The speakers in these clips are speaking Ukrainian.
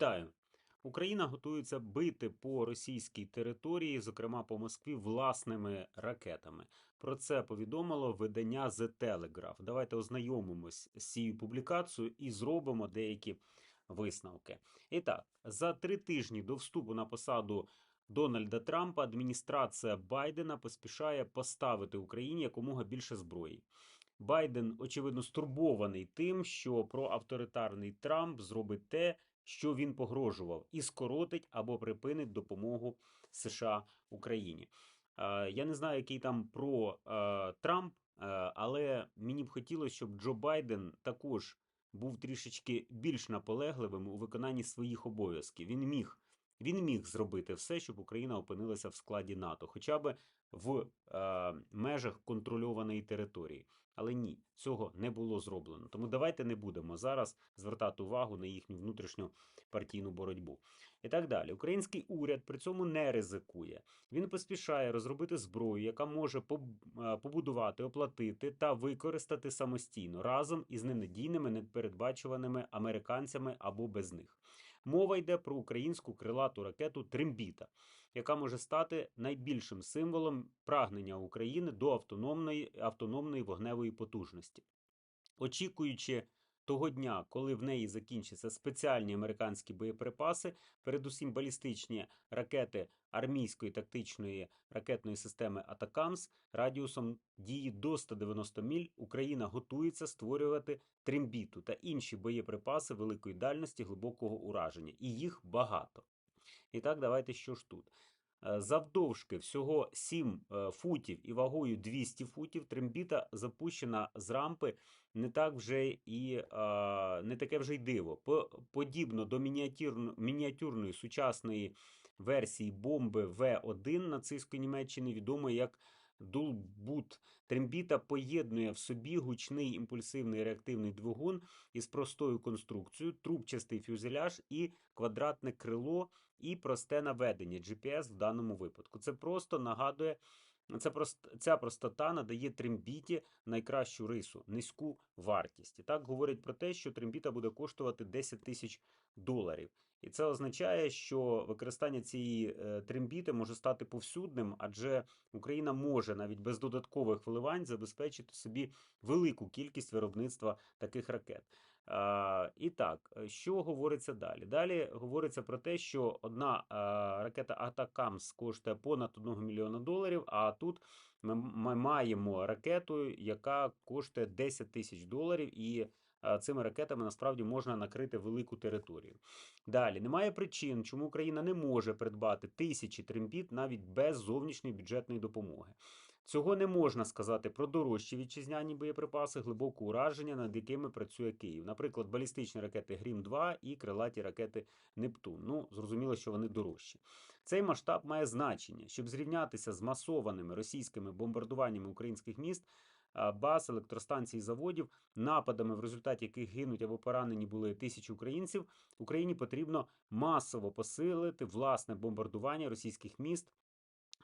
Вітаю! Україна готується бити по російській території, зокрема по Москві, власними ракетами. Про це повідомило видання The Telegraph. Давайте ознайомимось з цією публікацією і зробимо деякі висновки. І так, за три тижні до вступу на посаду Дональда Трампа адміністрація Байдена поспішає поставити Україні якомога більше зброї. Байден, очевидно, стурбований тим, що проавторитарний Трамп зробить те, що він погрожував, і скоротить або припинить допомогу США Україні. Е, Я не знаю, який там про е, Трамп, е, але мені б хотілося, щоб Джо Байден також був трішечки більш наполегливим у виконанні своїх обов'язків. Він міг. Він міг зробити все, щоб Україна опинилася в складі НАТО, хоча б в е, межах контрольованої території. Але ні, цього не було зроблено. Тому давайте не будемо зараз звертати увагу на їхню внутрішню партійну боротьбу. І так далі. Український уряд при цьому не ризикує. Він поспішає розробити зброю, яка може е, побудувати, оплатити та використати самостійно разом із ненадійними, непередбачуваними американцями або без них. Мова йде про українську крилату ракету Трембіта, яка може стати найбільшим символом прагнення України до автономної, автономної вогневої потужності. Очікуючи того дня, коли в неї закінчаться спеціальні американські боєприпаси, передусім балістичні ракети армійської тактичної ракетної системи Атакамс радіусом дії до 190 міль, Україна готується створювати трембіту та інші боєприпаси великої дальності глибокого ураження, і їх багато. І так, давайте що ж тут. Е, Завдовжки всього 7 е, футів і вагою 200 футів трембіта запущена з рампи не так вже і е, не таке вже й диво. Подібно до мініатюрно- мініатюрної сучасної версії бомби В1 нацистської Німеччини, відомої як Дулбут. Трембіта поєднує в собі гучний імпульсивний реактивний двигун із простою конструкцією, трубчастий фюзеляж і квадратне крило, і просте наведення GPS в даному випадку. Це просто нагадує. Це прост, ця простота надає трембіті найкращу рису, низьку вартість. І так говорять про те, що трембіта буде коштувати 10 тисяч доларів. І це означає, що використання цієї е, трембіти може стати повсюдним, адже Україна може навіть без додаткових вливань забезпечити собі велику кількість виробництва таких ракет. І так, е, що говориться далі? Далі говориться про те, що одна ракета Атакамс коштує понад 1 мільйона доларів, а тут ми, маємо ракету, яка коштує 10 тисяч доларів, і цими ракетами насправді можна накрити велику територію. Далі немає причин, чому Україна не може придбати тисячі трембіт навіть без зовнішньої бюджетної допомоги. Цього не можна сказати про дорожчі вітчизняні боєприпаси глибокого ураження, над якими працює Київ. Наприклад, балістичні ракети Грім-2 і крилаті ракети Нептун. Ну, зрозуміло, що вони дорожчі. Цей масштаб має значення, щоб зрівнятися з масованими російськими бомбардуваннями українських міст. Баз, електростанцій, заводів, нападами, в результаті яких гинуть або поранені були тисячі українців, Україні потрібно масово посилити власне бомбардування російських міст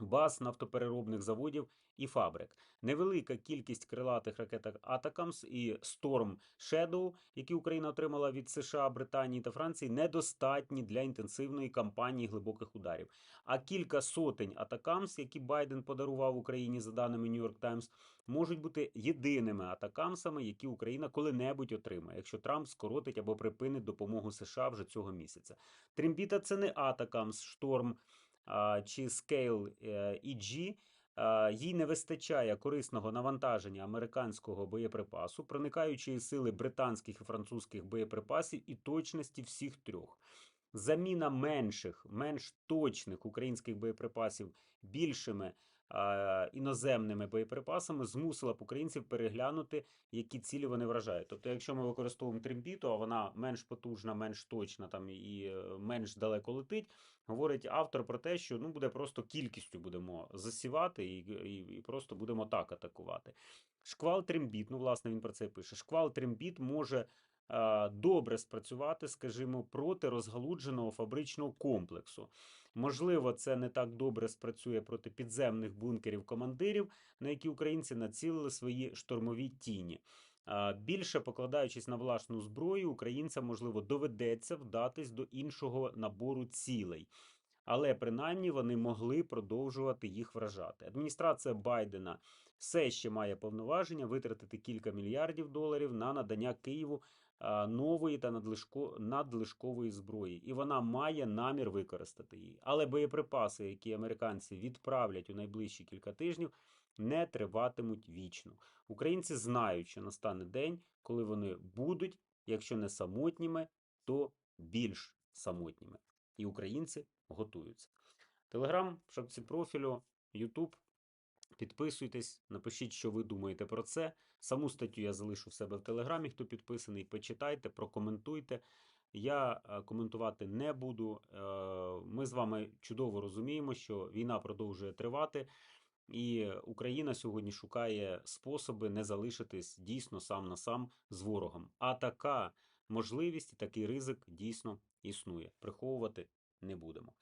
баз нафтопереробних заводів і фабрик. Невелика кількість крилатих ракет Атакамс і Storm Shadow, які Україна отримала від США, Британії та Франції, недостатні для інтенсивної кампанії глибоких ударів. А кілька сотень Атакамс, які Байден подарував Україні за даними New York Times, можуть бути єдиними атакамсами, які Україна коли-небудь отримає, якщо Трамп скоротить або припинить допомогу США вже цього місяця. Трембіта це не Атакамс, Шторм чи Scale е, EG, їй не вистачає корисного навантаження американського боєприпасу, проникаючої сили британських і французьких боєприпасів і точності всіх трьох. Заміна менших, менш точних українських боєприпасів більшими іноземними боєприпасами змусила б українців переглянути, які цілі вони вражають. Тобто, якщо ми використовуємо трембіту, а вона менш потужна, менш точна там і е, менш далеко летить, говорить автор про те, що ну буде просто кількістю будемо засівати і, і, і просто будемо так атакувати. Шквал трембіт, ну власне він про це пише. Шквал трембіт може е, добре спрацювати, скажімо, проти розгалудженого фабричного комплексу. Можливо, це не так добре спрацює проти підземних бункерів командирів, на які українці націлили свої штурмові тіні. Більше покладаючись на власну зброю, українцям, можливо, доведеться вдатись до іншого набору цілей. Але принаймні вони могли продовжувати їх вражати. Адміністрація Байдена все ще має повноваження витратити кілька мільярдів доларів на надання Києву нової та надлишко, надлишкової зброї, і вона має намір використати її. Але боєприпаси, які американці відправлять у найближчі кілька тижнів, не триватимуть вічно. Українці знають, що настане день, коли вони будуть, якщо не самотніми, то більш самотніми. І українці готуються. Телеграм, в шапці профілю, Ютуб. Підписуйтесь, напишіть, що ви думаєте про це. Саму статтю я залишу в себе в Телеграмі. Хто підписаний, почитайте, прокоментуйте. Я е, коментувати не буду. Е, Ми з вами чудово розуміємо, що війна продовжує тривати, і Україна сьогодні шукає способи не залишитись дійсно сам на сам з ворогом. А така можливість такий ризик дійсно існує. Приховувати не будемо.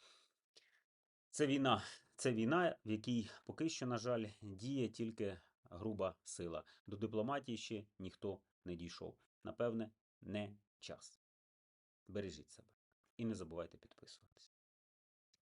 Це війна. Це війна, в якій поки що, на жаль, діє тільки груба сила. До дипломатії ще ніхто не дійшов. Напевне, не час. Бережіть себе і не забувайте підписуватись.